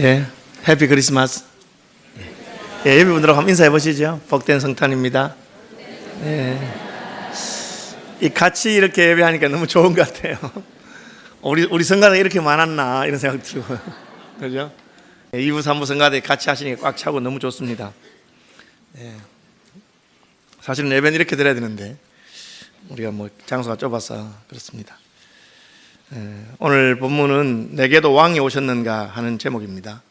예, 해피 크리스마스. 예, 예비 분들하고 한번 인사해 보시죠. 복된 성탄입니다. 예. 이 같이 이렇게 예배하니까 너무 좋은 것 같아요. 우리 우리 성가대 이렇게 많았나 이런 생각 들고요. 그죠? 예, 2부, 3부 성가대 같이 하시니까 꽉 차고 너무 좋습니다. 예. 사실은 예배는 이렇게 드려야 되는데 우리가 뭐 장소가 좁아서 그렇습니다. 예, 오늘 본문은 내게도 왕이 오셨는가 하는 제목입니다.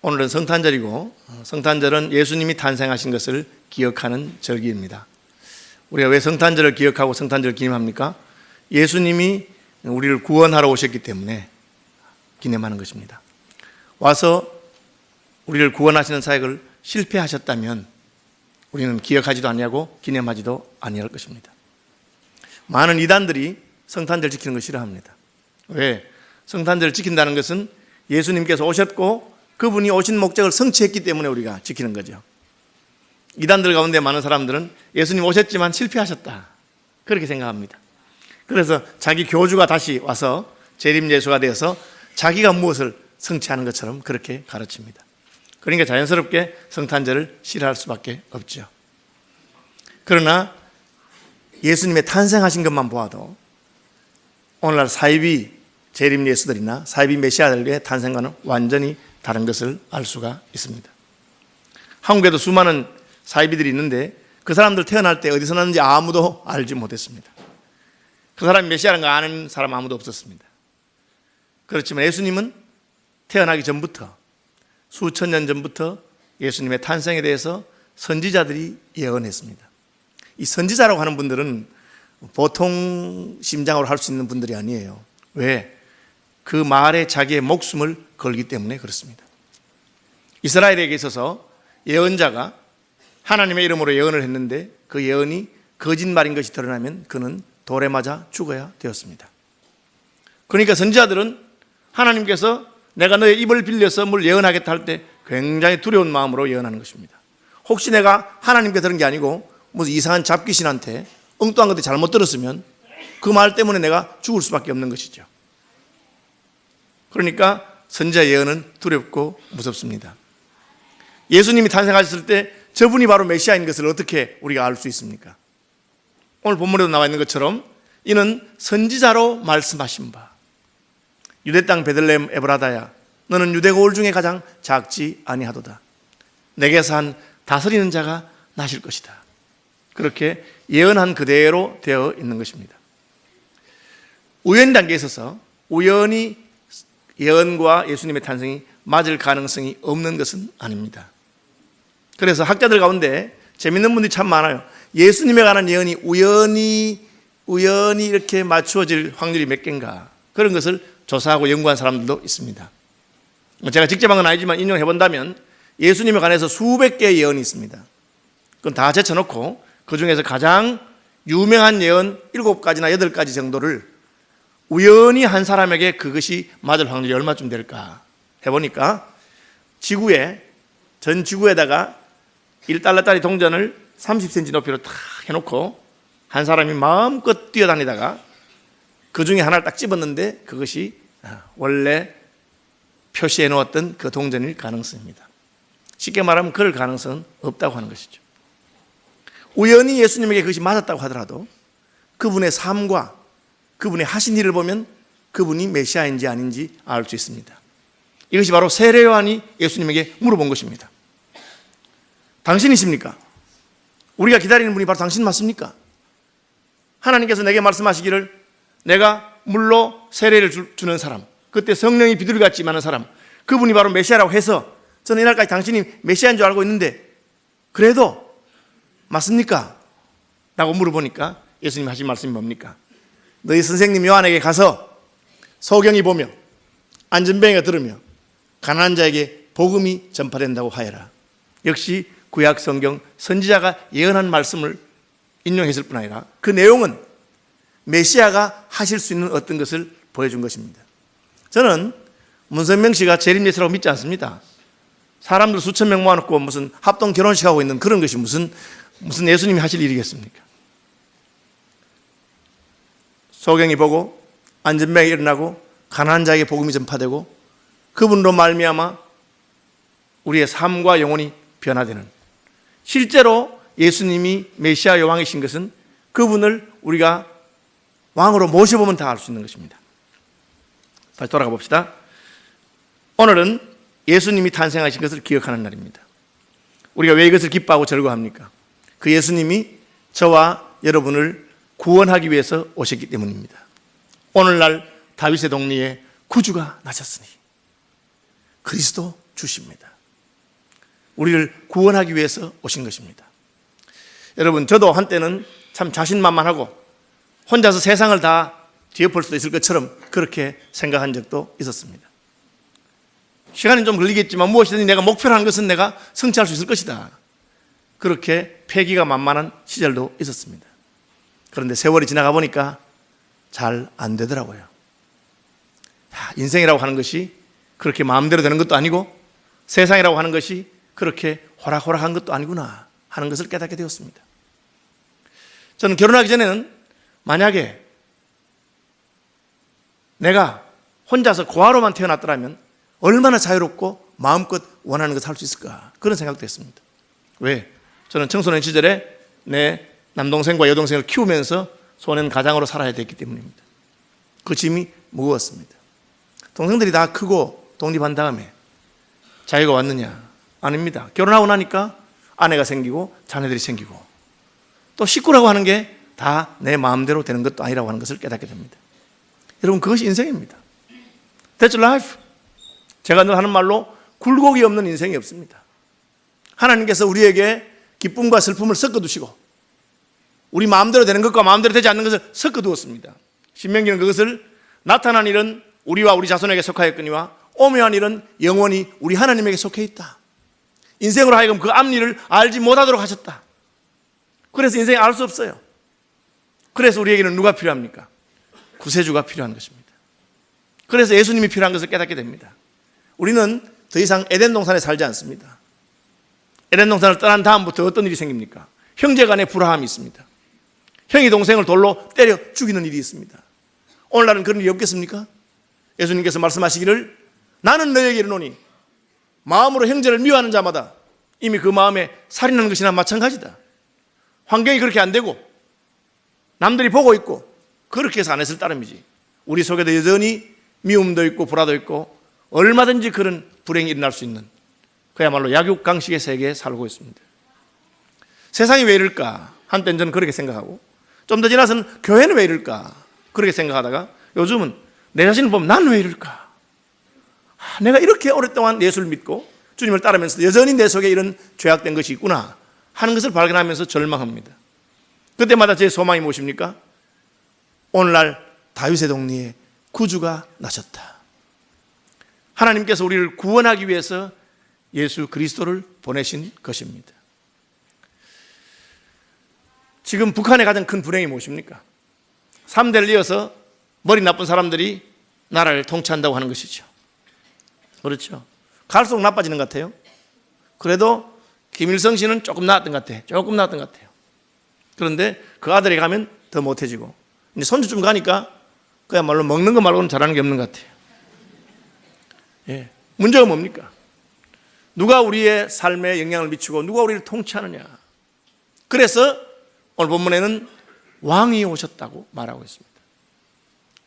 오늘은 성탄절이고 어, 성탄절은 예수님이 탄생하신 것을 기억하는 절기입니다. 우리가 왜 성탄절을 기억하고 성탄절을 기념합니까? 예수님이 우리를 구원하러 오셨기 때문에 기념하는 것입니다. 와서 우리를 구원하시는 사역을 실패하셨다면 우리는 기억하지도 아니하고 기념하지도 아니할 것입니다. 많은 이단들이 성탄절 지키는 걸 싫어합니다. 왜? 성탄절을 지킨다는 것은 예수님께서 오셨고 그분이 오신 목적을 성취했기 때문에 우리가 지키는 거죠. 이단들 가운데 많은 사람들은 예수님 오셨지만 실패하셨다. 그렇게 생각합니다. 그래서 자기 교주가 다시 와서 재림 예수가 되어서 자기가 무엇을 성취하는 것처럼 그렇게 가르칩니다. 그러니까 자연스럽게 성탄절을 싫어할 수밖에 없죠. 그러나 예수님의 탄생하신 것만 보아도 오늘날 사이비 재림 예수들이나 사이비 메시아들의 탄생과는 완전히 다른 것을 알 수가 있습니다. 한국에도 수많은 사이비들이 있는데 그 사람들 태어날 때 어디서 났는지 아무도 알지 못했습니다. 그 사람이 메시아라는 거 아는 사람 아무도 없었습니다. 그렇지만 예수님은 태어나기 전부터 수천 년 전부터 예수님의 탄생에 대해서 선지자들이 예언했습니다. 이 선지자라고 하는 분들은 보통 심장으로 할 수 있는 분들이 아니에요. 왜? 그 말에 자기의 목숨을 걸기 때문에 그렇습니다. 이스라엘에게 있어서 예언자가 하나님의 이름으로 예언을 했는데 그 예언이 거짓말인 것이 드러나면 그는 돌에 맞아 죽어야 되었습니다. 그러니까 선지자들은 하나님께서 내가 너의 입을 빌려서 뭘 예언하겠다 할 때 굉장히 두려운 마음으로 예언하는 것입니다. 혹시 내가 하나님께 들은 게 아니고 무슨 이상한 잡귀신한테 엉뚱한 것들 잘못 들었으면 그 말 때문에 내가 죽을 수밖에 없는 것이죠. 그러니까 선지자 예언은 두렵고 무섭습니다. 예수님이 탄생하셨을 때 저분이 바로 메시아인 것을 어떻게 우리가 알 수 있습니까? 오늘 본문에도 나와 있는 것처럼 이는 선지자로 말씀하신 바. 유대 땅 베들레헴 에브라다야 너는 유대 고을 중에 가장 작지 아니하도다. 내게서 한 다스리는 자가 나실 것이다. 그렇게 예언한 그대로 되어 있는 것입니다. 우연 단계에 있어서 우연히 예언과 예수님의 탄생이 맞을 가능성이 없는 것은 아닙니다. 그래서 학자들 가운데 재밌는 분들이 참 많아요. 예수님에 관한 예언이 우연히 우연히 이렇게 맞추어질 확률이 몇 개인가 그런 것을 조사하고 연구한 사람들도 있습니다. 제가 직접 한 건 아니지만 인용해 본다면 예수님에 관해서 수백 개의 예언이 있습니다. 그건 다 제쳐놓고 그 중에서 가장 유명한 예언 일곱 가지나 여덟 가지 정도를 우연히 한 사람에게 그것이 맞을 확률이 얼마쯤 될까 해보니까 지구에 전 지구에다가 1달러짜리 동전을 30cm 높이로 탁 해놓고 한 사람이 마음껏 뛰어다니다가 그 중에 하나를 딱 집었는데 그것이 원래 표시해 놓았던 그 동전일 가능성입니다. 쉽게 말하면 그럴 가능성은 없다고 하는 것이죠. 우연히 예수님에게 그것이 맞았다고 하더라도 그분의 삶과 그분의 하신 일을 보면 그분이 메시아인지 아닌지 알 수 있습니다. 이것이 바로 세례 요한이 예수님에게 물어본 것입니다. 당신이십니까? 우리가 기다리는 분이 바로 당신 맞습니까? 하나님께서 내게 말씀하시기를 내가 물로 세례를 주 는 사람, 그때 성령이 비둘기같이 많은 사람, 그분이 바로 메시아라고 해서 저는 이날까지 당신이 메시아인 줄 알고 있는데 그래도 맞습니까? 라고 물어보니까 예수님 하신 말씀이 뭡니까? 너희 선생님 요한에게 가서 소경이 보며 안전뱅이가 들으며 가난한 자에게 복음이 전파된다고 하여라. 역시 구약 성경 선지자가 예언한 말씀을 인용했을 뿐 아니라 그 내용은 메시아가 하실 수 있는 어떤 것을 보여준 것입니다. 저는 문선명 씨가 재림 예수라고 믿지 않습니다. 사람들 수천 명 모아놓고 무슨 합동 결혼식 하고 있는 그런 것이 무슨 무슨 예수님이 하실 일이겠습니까? 소경이 보고 안전뱅이 일어나고 가난한 자에게 복음이 전파되고 그분으로 말미암아 우리의 삶과 영혼이 변화되는 실제로 예수님이 메시아 여왕이신 것은 그분을 우리가 왕으로 모셔보면 다 알 수 있는 것입니다. 다시 돌아가 봅시다. 오늘은 예수님이 탄생하신 것을 기억하는 날입니다. 우리가 왜 이것을 기뻐하고 즐거워합니까? 그 예수님이 저와 여러분을 구원하기 위해서 오셨기 때문입니다. 오늘날 다윗의 동리에 구주가 나셨으니 그리스도 주십니다. 우리를 구원하기 위해서 오신 것입니다. 여러분, 저도 한때는 참 자신만만하고 혼자서 세상을 다 뒤엎을 수도 있을 것처럼 그렇게 생각한 적도 있었습니다. 시간이 좀 걸리겠지만 무엇이든지 내가 목표로 하는 것은 내가 성취할 수 있을 것이다. 그렇게 패기가 만만한 시절도 있었습니다. 그런데 세월이 지나가 보니까 잘 안 되더라고요. 야, 인생이라고 하는 것이 그렇게 마음대로 되는 것도 아니고 세상이라고 하는 것이 그렇게 호락호락한 것도 아니구나 하는 것을 깨닫게 되었습니다. 저는 결혼하기 전에는 만약에 내가 혼자서 고아로만 태어났더라면 얼마나 자유롭고 마음껏 원하는 것을 할 수 있을까 그런 생각도 했습니다. 왜? 저는 청소년 시절에 내 남동생과 여동생을 키우면서 소년 가장으로 살아야 됐기 때문입니다. 그 짐이 무거웠습니다. 동생들이 다 크고 독립한 다음에 자유가 왔느냐? 아닙니다. 결혼하고 나니까 아내가 생기고 자녀들이 생기고 또 식구라고 하는 게 다 내 마음대로 되는 것도 아니라고 하는 것을 깨닫게 됩니다. 여러분 그것이 인생입니다. That's life. 제가 늘 하는 말로 굴곡이 없는 인생이 없습니다. 하나님께서 우리에게 기쁨과 슬픔을 섞어 두시고 우리 마음대로 되는 것과 마음대로 되지 않는 것을 섞어 두었습니다. 신명기는 그것을 나타난 일은 우리와 우리 자손에게 속하였거니와 오묘한 일은 영원히 우리 하나님에게 속해 있다. 인생으로 하여금 그 앞일을 알지 못하도록 하셨다. 그래서 인생에 알수 없어요. 그래서 우리에게는 누가 필요합니까? 구세주가 필요한 것입니다. 그래서 예수님이 필요한 것을 깨닫게 됩니다. 우리는 더 이상 에덴 동산에 살지 않습니다. 에덴 동산을 떠난 다음부터 어떤 일이 생깁니까? 형제 간에 불화함이 있습니다. 형이 동생을 돌로 때려 죽이는 일이 있습니다. 오늘날은 그런 일이 없겠습니까? 예수님께서 말씀하시기를 나는 너에게 이르노니 마음으로 형제를 미워하는 자마다 이미 그 마음에 살인하는 것이나 마찬가지다. 환경이 그렇게 안 되고 남들이 보고 있고 그렇게 해서 안 했을 따름이지. 우리 속에도 여전히 미움도 있고 불화도 있고 얼마든지 그런 불행이 일어날 수 있는 그야말로 약육강식의 세계에 살고 있습니다. 세상이 왜 이럴까? 한때는 저는 그렇게 생각하고 좀 더 지나서는 교회는 왜 이럴까? 그렇게 생각하다가 요즘은 내 자신을 보면 난 왜 이럴까? 아, 내가 이렇게 오랫동안 예수를 믿고 주님을 따르면서 여전히 내 속에 이런 죄악된 것이 있구나 하는 것을 발견하면서 절망합니다. 그때마다 제 소망이 무엇입니까? 오늘날 다윗의 동리에 구주가 나셨다. 하나님께서 우리를 구원하기 위해서 예수 그리스도를 보내신 것입니다. 지금 북한의 가장 큰 불행이 무엇입니까? 3대를 이어서 머리 나쁜 사람들이 나라를 통치한다고 하는 것이죠. 그렇죠. 갈수록 나빠지는 것 같아요. 그래도 김일성 씨는 조금 나았던 것 같아요. 조금 나았던 것 같아요. 그런데 그 아들이 가면 더 못해지고 이제 손주쯤 가니까 그야말로 먹는 거 말고는 잘하는 게 없는 것 같아요. 예. 문제가 뭡니까? 누가 우리의 삶에 영향을 미치고 누가 우리를 통치하느냐. 그래서 오늘 본문에는 왕이 오셨다고 말하고 있습니다.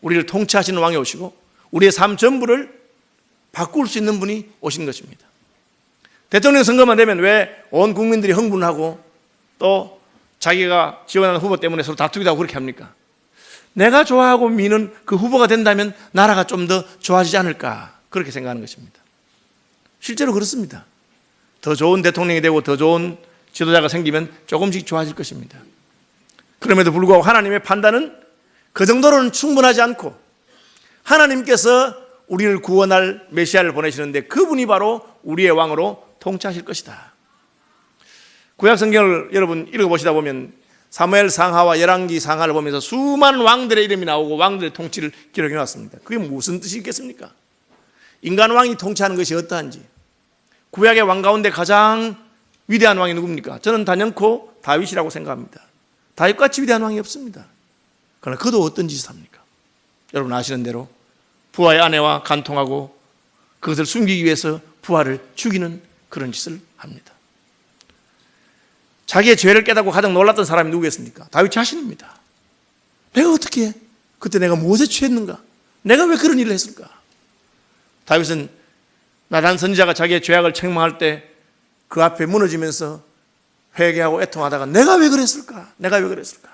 우리를 통치하시는 왕이 오시고 우리의 삶 전부를 바꿀 수 있는 분이 오신 것입니다. 대통령 선거만 되면 왜 온 국민들이 흥분하고 또 자기가 지원하는 후보 때문에 서로 다투기도 하고 그렇게 합니까? 내가 좋아하고 미는 그 후보가 된다면 나라가 좀 더 좋아지지 않을까 그렇게 생각하는 것입니다. 실제로 그렇습니다. 더 좋은 대통령이 되고 더 좋은 지도자가 생기면 조금씩 좋아질 것입니다. 그럼에도 불구하고 하나님의 판단은 그 정도로는 충분하지 않고 하나님께서 우리를 구원할 메시아를 보내시는데 그분이 바로 우리의 왕으로 통치하실 것이다. 구약 성경을 여러분 읽어보시다 보면 사무엘 상하와 열왕기 상하를 보면서 수많은 왕들의 이름이 나오고 왕들의 통치를 기록해 놨습니다. 그게 무슨 뜻이 있겠습니까? 인간 왕이 통치하는 것이 어떠한지 구약의 왕 가운데 가장 위대한 왕이 누굽니까? 저는 단연코 다윗이라고 생각합니다. 다윗같이 위대한 왕이 없습니다. 그러나 그도 어떤 짓을 합니까? 여러분 아시는 대로 부하의 아내와 간통하고 그것을 숨기기 위해서 부하를 죽이는 그런 짓을 합니다. 자기의 죄를 깨닫고 가장 놀랐던 사람이 누구겠습니까? 다윗 자신입니다. 내가 어떻게 그때 내가 무엇에 취했는가? 내가 왜 그런 일을 했을까? 다윗은 나단 선지자가 자기의 죄악을 책망할 때 그 앞에 무너지면서 회개하고 애통하다가 내가 왜 그랬을까? 내가 왜 그랬을까?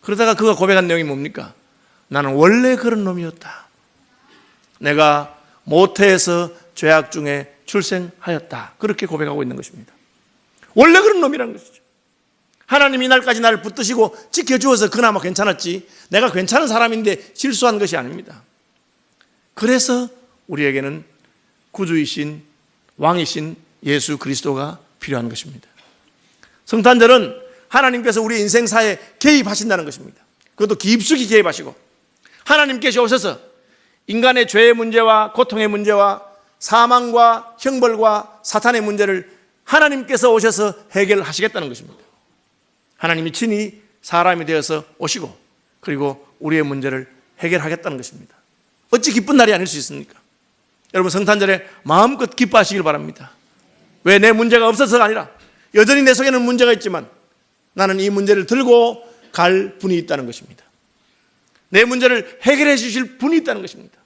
그러다가 그가 고백한 내용이 뭡니까? 나는 원래 그런 놈이었다. 내가 모태에서 죄악 중에 출생하였다. 그렇게 고백하고 있는 것입니다. 원래 그런 놈이라는 것이죠. 하나님이 이날까지 나를 붙드시고 지켜주어서 그나마 괜찮았지. 내가 괜찮은 사람인데 실수한 것이 아닙니다. 그래서 우리에게는 구주이신 왕이신 예수 그리스도가 필요한 것입니다. 성탄절은 하나님께서 우리 인생 사에 개입하신다는 것입니다. 그것도 깊숙이 개입하시고 하나님께서 오셔서 인간의 죄의 문제와 고통의 문제와 사망과 형벌과 사탄의 문제를 하나님께서 오셔서 해결하시겠다는 것입니다. 하나님이 친히 사람이 되어서 오시고 그리고 우리의 문제를 해결하겠다는 것입니다. 어찌 기쁜 날이 아닐 수 있습니까? 여러분 성탄절에 마음껏 기뻐하시길 바랍니다. 왜 내 문제가 없어서가 아니라 여전히 내 속에는 문제가 있지만 나는 이 문제를 들고 갈 분이 있다는 것입니다. 내 문제를 해결해 주실 분이 있다는 것입니다.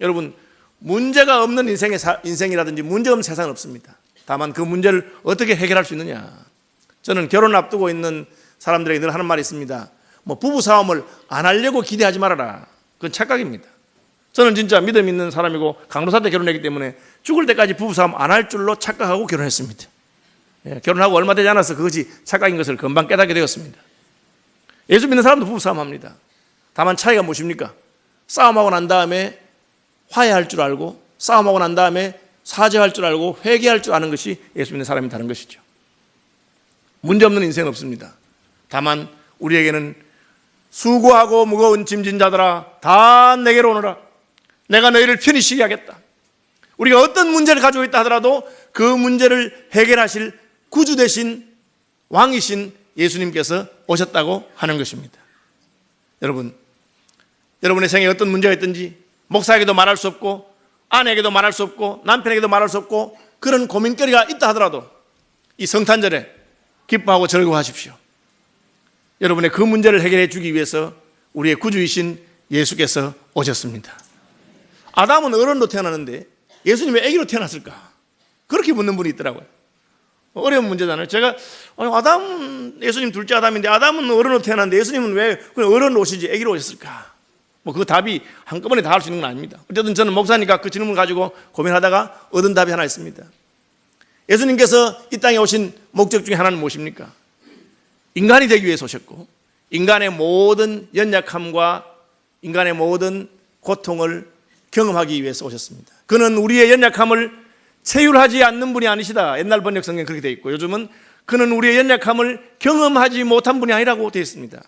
여러분 문제가 없는 인생의 사, 인생이라든지 문제 없는 세상은 없습니다. 다만 그 문제를 어떻게 해결할 수 있느냐. 저는 결혼 앞두고 있는 사람들에게 늘 하는 말이 있습니다. 뭐 부부 싸움을 안 하려고 기대하지 말아라. 그건 착각입니다. 저는 진짜 믿음 있는 사람이고 강도사 때 결혼했기 때문에 죽을 때까지 부부싸움 안 할 줄로 착각하고 결혼했습니다. 예, 결혼하고 얼마 되지 않아서 그것이 착각인 것을 금방 깨닫게 되었습니다. 예수 믿는 사람도 부부싸움 합니다. 다만 차이가 무엇입니까? 싸움하고 난 다음에 화해할 줄 알고 싸움하고 난 다음에 사죄할 줄 알고 회개할 줄 아는 것이 예수 믿는 사람이 다른 것이죠. 문제없는 인생은 없습니다. 다만 우리에게는 수고하고 무거운 짐진 자들아 다 내게로 오너라. 내가 너희를 편히 쉬게 하겠다. 우리가 어떤 문제를 가지고 있다 하더라도 그 문제를 해결하실 구주 되신 왕이신 예수님께서 오셨다고 하는 것입니다. 여러분, 여러분의 생에 어떤 문제가 있든지 목사에게도 말할 수 없고 아내에게도 말할 수 없고 남편에게도 말할 수 없고 그런 고민거리가 있다 하더라도 이 성탄절에 기뻐하고 즐거워하십시오. 여러분의 그 문제를 해결해 주기 위해서 우리의 구주이신 예수께서 오셨습니다. 아담은 어른로 태어나는데 예수님 왜 아기로 태어났을까? 그렇게 묻는 분이 있더라고요. 어려운 문제잖아요. 제가 아니, 아담 예수님 둘째 아담인데 아담은 어른으로 태어났는데 예수님은 왜 어른으로 오시지 아기로 오셨을까? 뭐 그 답이 한꺼번에 다 할 수 있는 건 아닙니다. 어쨌든 저는 목사니까 그 질문을 가지고 고민하다가 얻은 답이 하나 있습니다. 예수님께서 이 땅에 오신 목적 중에 하나는 무엇입니까? 인간이 되기 위해서 오셨고 인간의 모든 연약함과 인간의 모든 고통을 경험하기 위해서 오셨습니다. 그는 우리의 연약함을 체휼하지 않는 분이 아니시다. 옛날 번역 성경 그렇게 되어 있고 요즘은 그는 우리의 연약함을 경험하지 못한 분이 아니라고 되어 있습니다.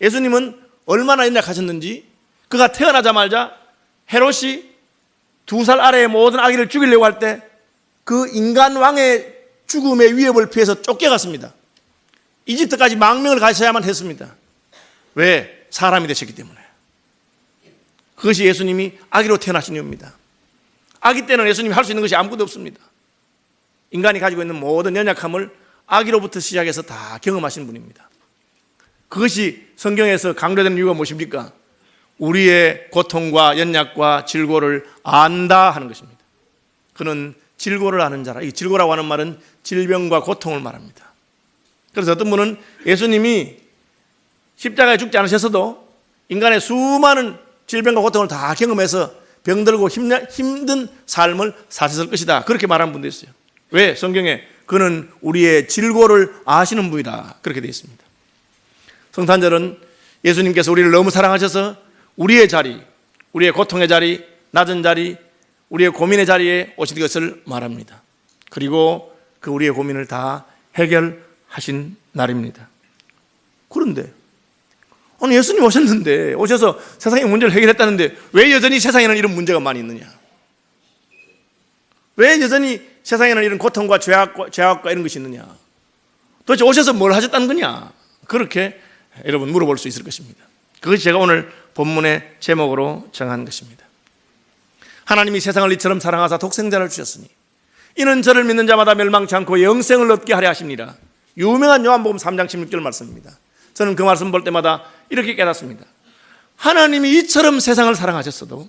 예수님은 얼마나 연약하셨는지 그가 태어나자마자 헤롯이 두 살 아래의 모든 아기를 죽이려고 할 때 그 인간 왕의 죽음의 위협을 피해서 쫓겨갔습니다. 이집트까지 망명을 가셔야만 했습니다. 왜? 사람이 되셨기 때문에. 그것이 예수님이 아기로 태어나신 이유입니다. 아기 때는 예수님이 할 수 있는 것이 아무것도 없습니다. 인간이 가지고 있는 모든 연약함을 아기로부터 시작해서 다 경험하신 분입니다. 그것이 성경에서 강조되는 이유가 무엇입니까? 우리의 고통과 연약과 질고를 안다 하는 것입니다. 그는 질고를 아는 자라. 이 질고라고 하는 말은 질병과 고통을 말합니다. 그래서 어떤 분은 예수님이 십자가에 죽지 않으셨어도 인간의 수많은 질병과 고통을 다 경험해서 병들고 힘든 삶을 사셨을 것이다. 그렇게 말한 분도 있어요. 왜? 성경에 그는 우리의 질고를 아시는 분이다. 그렇게 되어 있습니다. 성탄절은 예수님께서 우리를 너무 사랑하셔서 우리의 자리, 우리의 고통의 자리, 낮은 자리, 우리의 고민의 자리에 오신 것을 말합니다. 그리고 그 우리의 고민을 다 해결하신 날입니다. 그런데 아니 예수님 오셨는데 오셔서 세상의 문제를 해결했다는데 왜 여전히 세상에는 이런 문제가 많이 있느냐? 왜 여전히 세상에는 이런 고통과 죄악과, 죄악과 이런 것이 있느냐? 도대체 오셔서 뭘 하셨다는 거냐? 그렇게 여러분 물어볼 수 있을 것입니다. 그것이 제가 오늘 본문의 제목으로 정한 것입니다. 하나님이 세상을 이처럼 사랑하사 독생자를 주셨으니 이는 저를 믿는 자마다 멸망치 않고 영생을 얻게 하려 하십니다. 유명한 요한복음 3장 16절 말씀입니다. 저는 그 말씀 볼 때마다 이렇게 깨닫습니다. 하나님이 이처럼 세상을 사랑하셨어도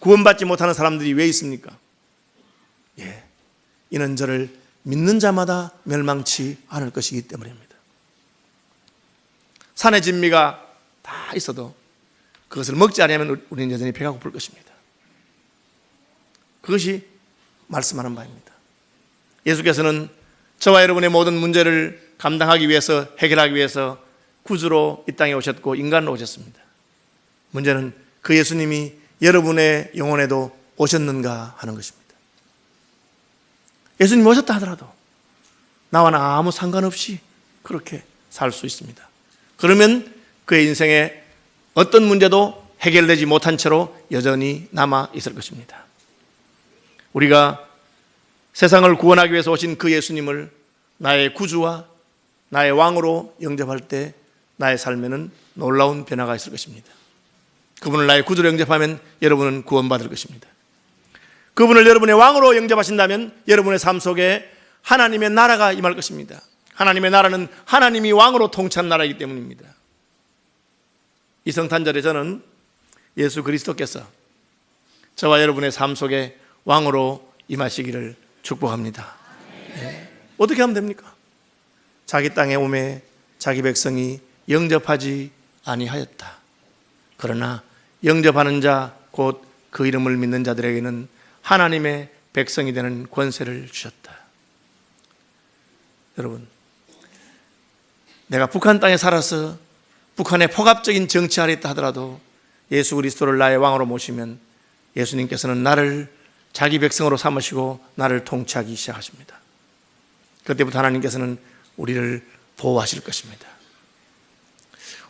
구원받지 못하는 사람들이 왜 있습니까? 예. 이는 저를 믿는 자마다 멸망치 않을 것이기 때문입니다. 산의 진미가 다 있어도 그것을 먹지 않으면 우리는 여전히 배가 고플 것입니다. 그것이 말씀하는 바입니다. 예수께서는 저와 여러분의 모든 문제를 감당하기 위해서 해결하기 위해서 구주로 이 땅에 오셨고 인간으로 오셨습니다. 문제는 그 예수님이 여러분의 영혼에도 오셨는가 하는 것입니다. 예수님 오셨다 하더라도 나와는 아무 상관없이 그렇게 살 수 있습니다. 그러면 그의 인생에 어떤 문제도 해결되지 못한 채로 여전히 남아 있을 것입니다. 우리가 세상을 구원하기 위해서 오신 그 예수님을 나의 구주와 나의 왕으로 영접할 때 나의 삶에는 놀라운 변화가 있을 것입니다. 그분을 나의 구주로 영접하면 여러분은 구원받을 것입니다. 그분을 여러분의 왕으로 영접하신다면 여러분의 삶 속에 하나님의 나라가 임할 것입니다. 하나님의 나라는 하나님이 왕으로 통치한 나라이기 때문입니다. 이 성탄절에 저는 예수 그리스도께서 저와 여러분의 삶 속에 왕으로 임하시기를 축복합니다. 네. 어떻게 하면 됩니까? 자기 땅에 오매 자기 백성이 영접하지 아니하였다. 그러나 영접하는 자 곧 그 이름을 믿는 자들에게는 하나님의 백성이 되는 권세를 주셨다. 여러분, 내가 북한 땅에 살아서 북한의 포갑적인 정치 아래 있다 하더라도 예수 그리스도를 나의 왕으로 모시면 예수님께서는 나를 자기 백성으로 삼으시고 나를 통치하기 시작하십니다. 그때부터 하나님께서는 우리를 보호하실 것입니다.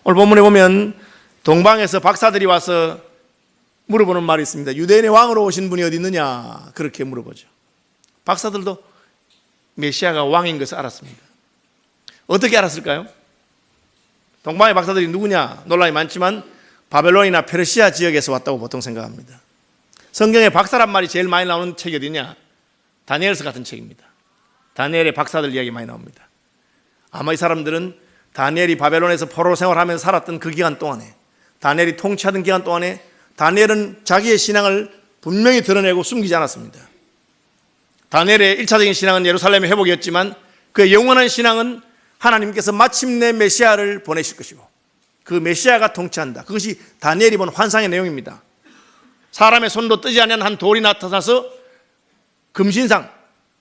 오늘 본문에 보면 동방에서 박사들이 와서 물어보는 말이 있습니다. 유대인의 왕으로 오신 분이 어디 있느냐? 그렇게 물어보죠. 박사들도 메시아가 왕인 것을 알았습니다. 어떻게 알았을까요? 동방의 박사들이 누구냐? 논란이 많지만 바벨론이나 페르시아 지역에서 왔다고 보통 생각합니다. 성경에 박사란 말이 제일 많이 나오는 책이 어디냐? 다니엘서 같은 책입니다. 다니엘의 박사들 이야기 많이 나옵니다. 아마 이 사람들은 다니엘이 바벨론에서 포로 생활하면서 살았던 그 기간 동안에 다니엘이 통치하던 기간 동안에 다니엘은 자기의 신앙을 분명히 드러내고 숨기지 않았습니다. 다니엘의 1차적인 신앙은 예루살렘의 회복이었지만 그의 영원한 신앙은 하나님께서 마침내 메시아를 보내실 것이고 그 메시아가 통치한다. 그것이 다니엘이 본 환상의 내용입니다. 사람의 손도 뜨지 않는 한 돌이 나타나서 금신상,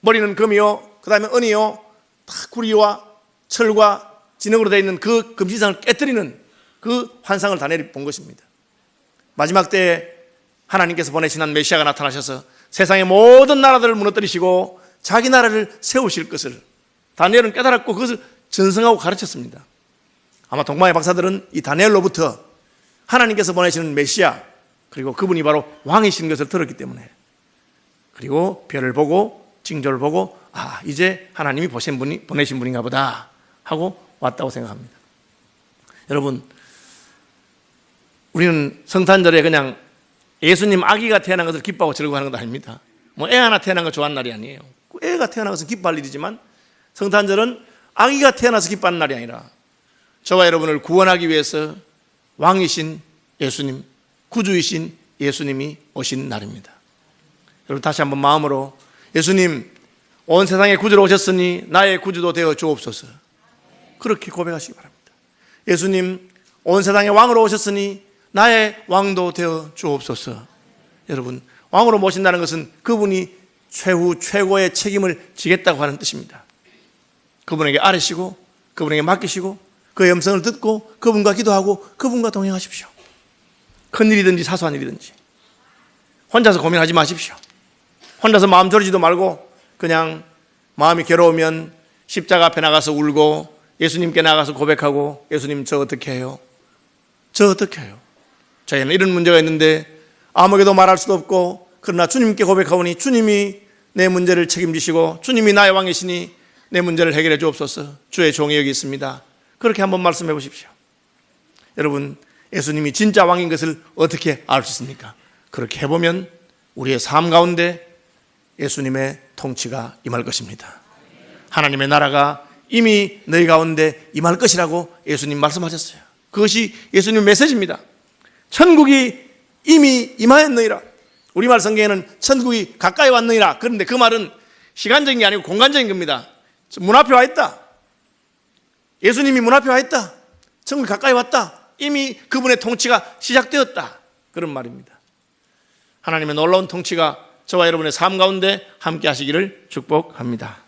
머리는 금이요, 그 다음에 은이요, 다 구리와 철과 진흙으로 되어 있는 그 금신상을 깨뜨리는 그 환상을 다니엘이 본 것입니다. 마지막 때에 하나님께서 보내신 한 메시아가 나타나셔서 세상의 모든 나라들을 무너뜨리시고 자기 나라를 세우실 것을 다니엘은 깨달았고 그것을 전승하고 가르쳤습니다. 아마 동방의 박사들은 이 다니엘로부터 하나님께서 보내시는 메시아 그리고 그분이 바로 왕이신 것을 들었기 때문에 그리고 별을 보고 징조를 보고 아 이제 하나님이 보신 분이 보내신 분인가 보다 하고 왔다고 생각합니다. 여러분 우리는 성탄절에 그냥 예수님 아기가 태어난 것을 기뻐하고 즐거워하는 것도 아닙니다. 뭐 애 하나 태어난 거 좋아하는 날이 아니에요. 애가 태어난 것은 기뻐할 일이지만 성탄절은 아기가 태어나서 기뻐하는 날이 아니라 저와 여러분을 구원하기 위해서 왕이신 예수님, 구주이신 예수님이 오신 날입니다. 여러분 다시 한번 마음으로 예수님 온 세상에 구주로 오셨으니 나의 구주도 되어 주옵소서. 그렇게 고백하시기 바랍니다. 예수님 온 세상에 왕으로 오셨으니 나의 왕도 되어 주옵소서. 여러분, 왕으로 모신다는 것은 그분이 최후 최고의 책임을 지겠다고 하는 뜻입니다. 그분에게 아뢰시고 그분에게 맡기시고 그의 음성을 듣고 그분과 기도하고 그분과 동행하십시오. 큰 일이든지 사소한 일이든지 혼자서 고민하지 마십시오. 혼자서 마음 졸이지도 말고 그냥 마음이 괴로우면 십자가 앞에 나가서 울고 예수님께 나가서 고백하고 예수님 저 어떻게 해요? 저 어떻게 해요? 저희는 이런 문제가 있는데 아무에게도 말할 수도 없고 그러나 주님께 고백하오니 주님이 내 문제를 책임지시고 주님이 나의 왕이시니 내 문제를 해결해 주옵소서 주의 종이 여기 있습니다. 그렇게 한번 말씀해 보십시오. 여러분 예수님이 진짜 왕인 것을 어떻게 알 수 있습니까? 그렇게 해보면 우리의 삶 가운데 예수님의 통치가 임할 것입니다. 하나님의 나라가 이미 너희 가운데 임할 것이라고 예수님 말씀하셨어요. 그것이 예수님 메시지입니다. 천국이 이미 임하였느니라. 우리말 성경에는 천국이 가까이 왔느니라. 그런데 그 말은 시간적인 게 아니고 공간적인 겁니다. 문 앞에 와 있다. 예수님이 문 앞에 와 있다. 천국이 가까이 왔다. 이미 그분의 통치가 시작되었다. 그런 말입니다. 하나님의 놀라운 통치가 저와 여러분의 삶 가운데 함께 하시기를 축복합니다.